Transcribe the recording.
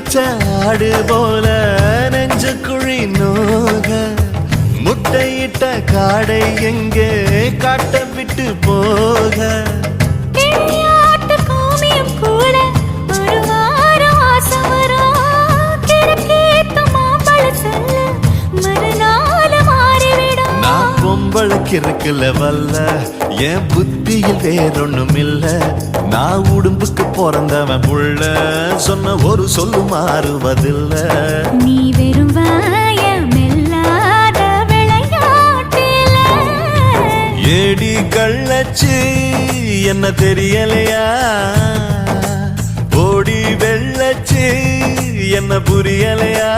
தேய்ச்ச ஆடு போல நெஞ்சுக்குழி நோக. முட்டையிட்ட காடை எங்கே காட்ட விட்டு போக. பொம்பளைக்கு இருக்குல்ல வல்ல என் புத்தியில் வேறொன்னும் இல்ல நான் உடும்புக்கு பிறந்தவன் புள்ள. சொன்ன ஒரு சொல்லு மாறுவதில்ல நீ வெறும் ஏடி கள்ளச்சு என்ன தெரியலையா? ஓடி வெள்ளச்சு என்ன புரியலையா?